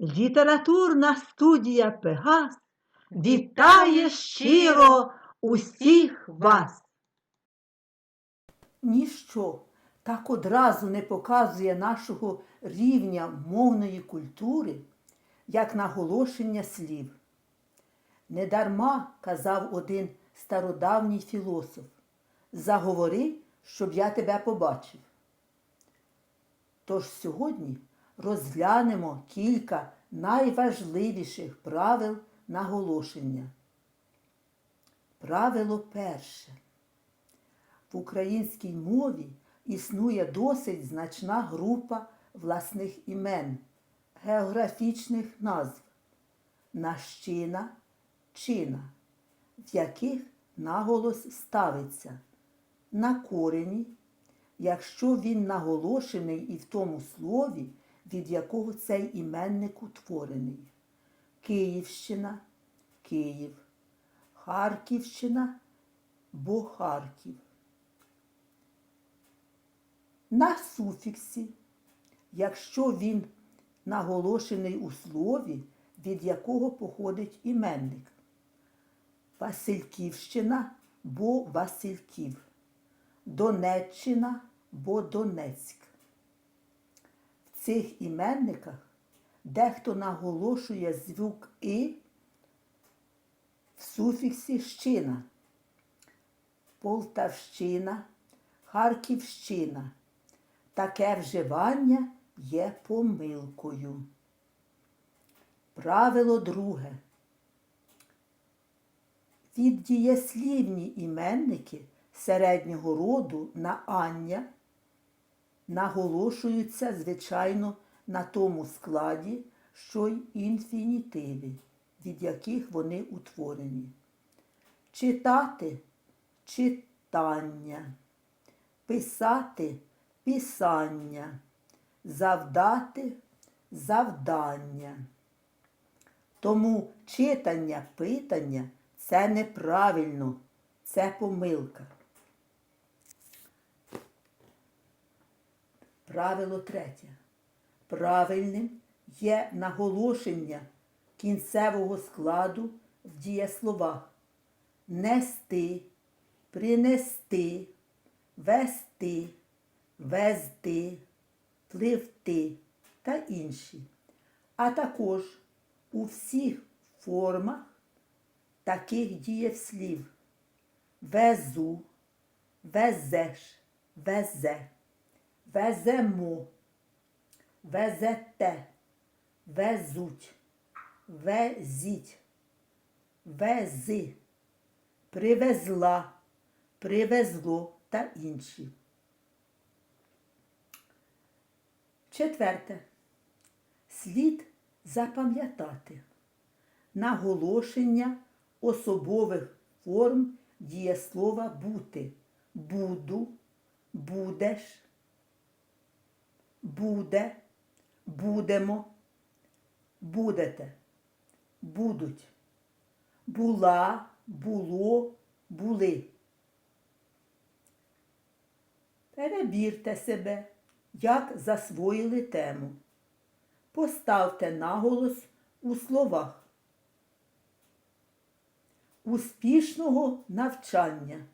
Літературна студія Пегас вітає щиро усіх вас. Ніщо так одразу не показує нашого рівня мовної культури, як наголошення слів. Недарма казав один стародавній філософ заговори, щоб я тебе побачив. Тож сьогодні розглянемо кілька найважливіших правил наголошення. Правило перше. В українській мові існує досить значна група власних імен, географічних назв, нащина, чина, в яких наголос ставиться на корені, якщо він наголошений і в тому слові, від якого цей іменник утворений. Київщина, Київ, Харківщина, бо Харків. На суфіксі, якщо він наголошений у слові, від якого походить іменник. Васильківщина бо Васильків. Донеччина бо Донецьк. Цих іменниках дехто наголошує звук І в суфіксі щина. Полтавщина, Харківщина. Таке вживання є помилкою. Правило друге. Від дієслівні іменники середнього роду на ання наголошуються, звичайно, на тому складі, що й інфінітиви, від яких вони утворені. Читати читання, писати писання, завдати завдання. Тому читання питання це неправильно, це помилка. Правило третє. Правильним є наголошення кінцевого складу в дієсловах. Нести, принести, вести, везти, пливти та інші, а також у всіх формах таких дієслів. Везу, везеш, везе, веземо, везете, везуть, везіть, вези, привезла, привезло та інші. Четверте. Слід запам'ятати. Наголошення особових форм дієслова бути. Буду, будеш, буде, будемо, будете, будуть, була, було, були. Перебірте себе, як засвоїли тему. Поставте наголос у словах. Успішного навчання!